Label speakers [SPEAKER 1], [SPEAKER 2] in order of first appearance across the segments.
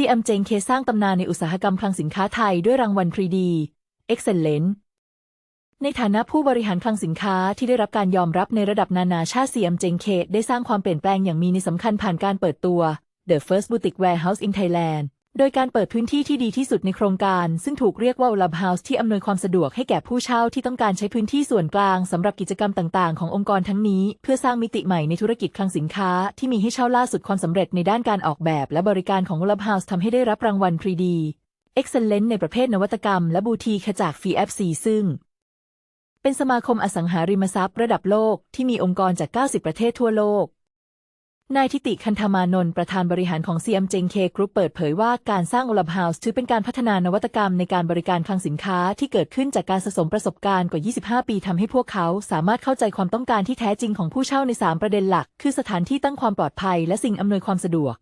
[SPEAKER 1] ซิอัมเจงเคสร้างตำนานในอุตสาหกรรมคลังสินค้าไทยด้วยรางวัล 3D Excellent ในฐานะผู้บริหารคลังสินค้าที่ได้รับการยอมรับในระดับนานาชาติ CM j เคได้สร้างความเปลี่ยนแปลงอย่างมีนัยสำคัญผ่านการเปิดตัว The First Boutique Warehouse in Thailand โดยการเปิดพื้นที่ที่ดีที่สุดในโครงการ ซึ่งถูกเรียกว่า Lab House ที่อำนวยความสะดวกให้แก่ผู้เช่าที่ต้องการใช้พื้นที่ส่วนกลางสำหรับกิจกรรมต่าง ๆ ขององค์กรทั้งนี้ เพื่อสร้างมิติใหม่ในธุรกิจคลังสินค้า ที่มีให้เช่าล่าสุดความสำเร็จในด้านการออกแบบ และบริการของ Lab House ทำให้ได้รับรางวัล 3D Excellent ในประเภทนวัตกรรม และบูทีขจาก FFC ซึ่งเป็นสมาคมอสังหาริมทรัพย์ระดับโลกที่มีองค์กรจาก 90 ประเทศทั่วโลก นายทิติคันธามานนท์ประธานบริหารของ CM j เคกรุ๊ปเปิดเผยว่าการสร้างโอลับเฮาส์ถือเป็นการพัฒนานวัตกรรมในการบริการคลังสินค้าที่เกิดขึ้นจากการสะสมประสบการณ์กว่า 25 ปีทำให้พวกเขาสามารถเข้าใจความต้องการที่แท้จริงของผู้เช่าใน 3 ประเด็นหลัก คือสถานที่ตั้งความปลอดภัยและสิ่งอำนวยความสะดวก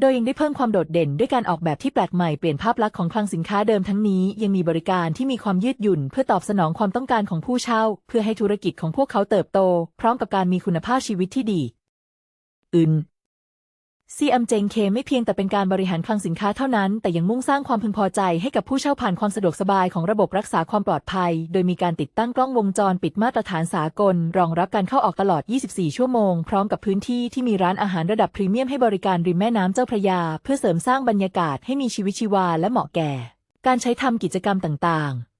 [SPEAKER 1] โดยยังได้เพิ่มความโดดเด่นด้วยการออกแบบที่แปลกใหม่เปลี่ยนภาพลักษณ์ของคลังสินค้าเดิมทั้งนี้ ยังมีบริการที่มีความยืดหยุ่น เพื่อตอบสนองความต้องการของผู้เช่า เพื่อให้ธุรกิจของพวกเขาเติบโต พร้อมกับการมีคุณภาพชีวิตที่ดี อื่น CM j เคไม่เพียงแต่เป็นการบริหารคลังสินค้าเท่านั้น แต่ยังมุ่งสร้างความพึงพอใจให้กับผู้เช่าผ่านความสะดวกสบายของระบบรักษาความปลอดภัย โดยมีการติดตั้งกล้องวงจรปิดมาตรฐานสากล รองรับการเข้าออกตลอด 24 ชั่วโมง พร้อมกับพื้นที่ที่มีร้านอาหารระดับพรีเมียมให้บริการริมแม่น้ำเจ้าพระยา เพื่อเสริมสร้างบรรยากาศให้มีชีวิตชีวาและเหมาะแก่ การใช้ทำกิจกรรมต่างๆ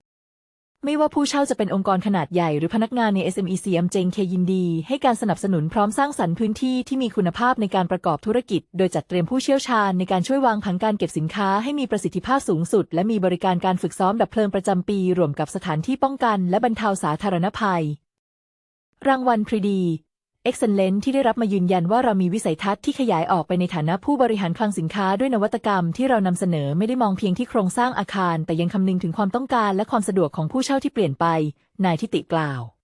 [SPEAKER 1] ไม่ว่าผู้เช่าจะเป็นองค์กรขนาดใหญ่หรือพนักงานใน SME CM j เคยินดี ให้การสนับสนุนพร้อมสร้างสรรค์พื้นที่ที่มีคุณภาพในการประกอบธุรกิจ โดยจัดเตรียมผู้เชี่ยวชาญในการช่วยวางผังการเก็บสินค้าให้มีประสิทธิภาพสูงสุด และมีบริการการฝึกซ้อมดับเพลิงประจำปี รวมกับสถานที่ป้องกัน และบรรเทาสาธารณภัย รางวัลพรีดี Excellent ที่ได้รับมายืนยันว่าเรามีวิสัยทัศน์ที่ขยายออกไปในฐานะผู้บริหารคลังสินค้าด้วยนวัตกรรมที่เรานำเสนอไม่ได้มองเพียงที่โครงสร้างอาคาร แต่ยังคำนึงถึงความต้องการและความสะดวกของผู้เช่าที่เปลี่ยนไป นายทิติกล่าว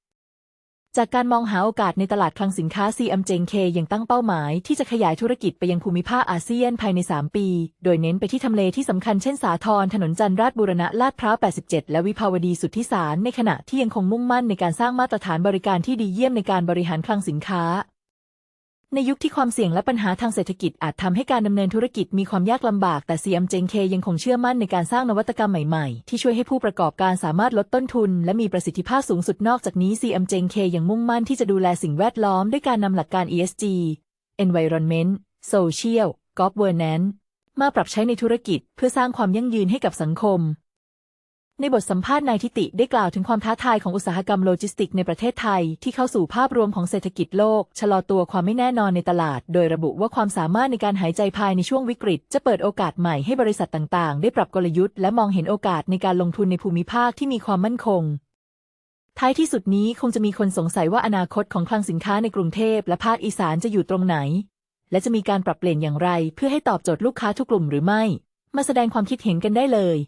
[SPEAKER 1] จากการมองหาโอกาสในตลาดคลังสินค้า CM j เคยังตั้งเป้าหมายที่จะขยายธุรกิจไปยังภูมิภาคอาเซียนภายใน 3 ปี โดยเน้นไปที่ทำเลที่สำคัญเช่นสาทรถนนจันทร์ราชบุรณะลาดพร้าว 87 และวิภาวดีสุทธิสารในขณะที่ยังคงมุ่งมั่นในการสร้างมาตรฐานบริการที่ดีเยี่ยมในการบริหารคลังสินค้า ในยุคที่ความเสี่ยงและปัญหาทางเศรษฐกิจอาจทำให้การดำเนินธุรกิจมีความยากลำบาก แต่ CM j เคยังคงเชื่อมั่นในการสร้างนวัตกรรมใหม่ๆ ที่ช่วยให้ผู้ประกอบการสามารถลดต้นทุน และมีประสิทธิภาพสูงสุดนอกจากนี้ CM j เคยังมุ่งมั่นที่จะดูแลสิ่งแวดล้อมด้วยการนำหลักการ ESG Environment Social Governance มาปรับใช้ในธุรกิจ เพื่อสร้างความยั่งยืนให้กับสังคม ในบทสัมภาษณ์นายทิติได้กล่าวถึงความท้าทายของอุตสาหกรรมโลจิสติกในประเทศไทย ที่เข้าสู่ภาพรวมของเศรษฐกิจโลก ชะลอตัวความไม่แน่นอนในตลาด โดยระบุว่าความสามารถในการหายใจภายในช่วงวิกฤต จะเปิดโอกาสใหม่ให้บริษัทต่างๆ ได้ปรับกลยุทธ์ และมองเห็นโอกาสในการลงทุนในภูมิภาคที่มีความมั่นคงท้ายที่สุดนี้คงจะมีคนสงสัยว่าอนาคตของคลังสินค้าในกรุงเทพและภาคอีสานจะอยู่ตรงไหน และจะมีการปรับเปลี่ยนอย่างไร เพื่อให้ตอบโจทย์ลูกค้าทุกกลุ่มหรือไม่ มาแสดงความคิดเห็นกันได้เลย